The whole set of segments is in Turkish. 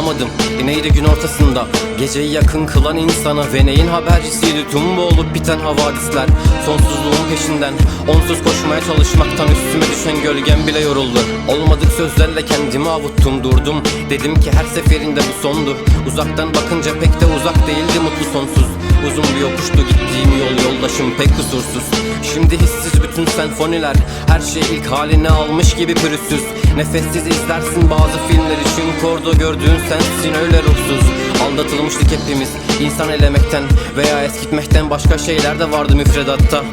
anlamadım. E neydi gün ortasında Geceyi yakın kılan insana Ve neyin habercisiydi. Tüm bu olup biten havadisler Sonsuzluğun peşinden. Onsuz koşmaya çalışmaktan üstüme düşen gölgem bile yoruldu. Olmadık sözlerle kendimi avuttum durdum. Dedim ki her seferinde bu sondu Uzaktan bakınca pek de uzak değildi mutlu sonsuz. Uzun bir yokuştu gittiğim yol yoldaşım pek kusursuz. Şimdi hissiz bütün senfoniler Her şey ilk halini almış gibi pürüzsüz. Nefessiz izlersin bazı filmleri Çünkü orada gördüğün sensin öyle ruhsuz Aldatılmıştık hepimiz. İnsan elemekten Veya eskitmekten başka şeyler de vardı müfredatta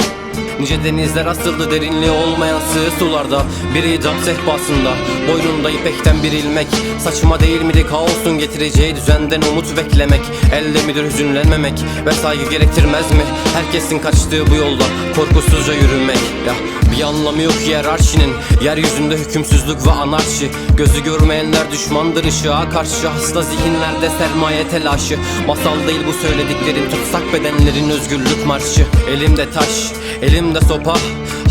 Nice denizler asıldı derinliği olmayan sığ sularda. Bir idam sehpasında Boynunda ipekten bir ilmek. Saçma değil miydi kaosun getireceği düzenden umut beklemek. Elde midir hüzünlenmemek Ve saygı gerektirmez mi? Herkesin kaçtığı bu yolda Korkusuzca yürümek. Ya bir anlamı yok hiyerarşinin. Yeryüzünde hükümsüzlük ve anarşi. Gözü görmeyenler düşmandır ışığa karşı. Hasta zihinlerde sermaye telaşı. Masal değil bu söylediklerim. Tutsak bedenlerin özgürlük marşı. Elimde taş, elimde sopa.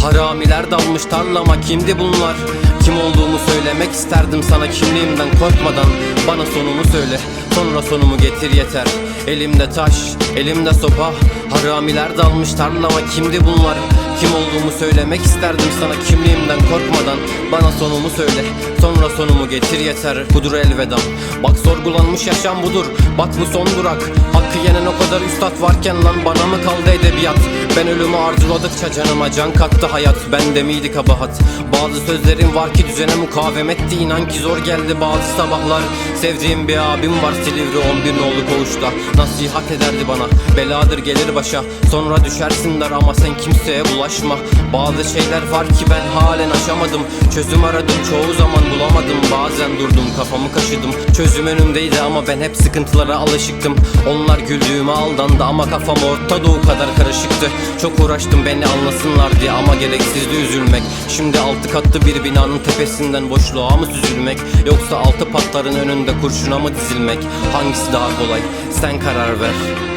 Haramiler dalmış tarlama. Kimdi bunlar? Kim olduğumu söylemek isterdim sana kimliğimden korkmadan. Bana sonumu söyle sonra sonumu getir yeter. Elimde taş, elimde sopa. Haramiler dalmış tarlama. Kimdi bunlar? Kim olduğumu söylemek isterdim sana kimliğimden korkmadan. Bana sonumu söyle sonra sonumu getir yeter. Budur elvedam Bak sorgulanmış yaşam budur. Bak bu son durak. Hakkı yenen o kadar üstad varken lan bana mı kaldı edebiyat? Ben ölümü arzuladıkça canıma can kattı hayat. Bende miydi kabahat? Bazı sözlerim var ki düzene mukavemetti inan ki zor geldi bazı sabahlar. Sevdiğim bir abim var Silivri 11 nolu koğuşta. Nasihat ederdi bana Beladır gelir başa. Sonra düşersin der ama sen kimseye bulaşma. Bazı şeyler var ki ben halen aşamadım. Çözüm aradım çoğu zaman bulamadım. Bazen durdum kafamı kaşıdım. Çözüm önümdeydi ama ben hep sıkıntılara alışıktım. Onlar güldüğüme aldandı ama kafam Orta Doğu kadar karışıktı. Çok uğraştım beni anlasınlar diye ama gereksizdi üzülmek. Şimdi altı katlı bir binanın tepesinden boşluğa mı süzülmek? Yoksa altı patların önünde kurşuna mı dizilmek? Hangisi daha kolay? Sen karar ver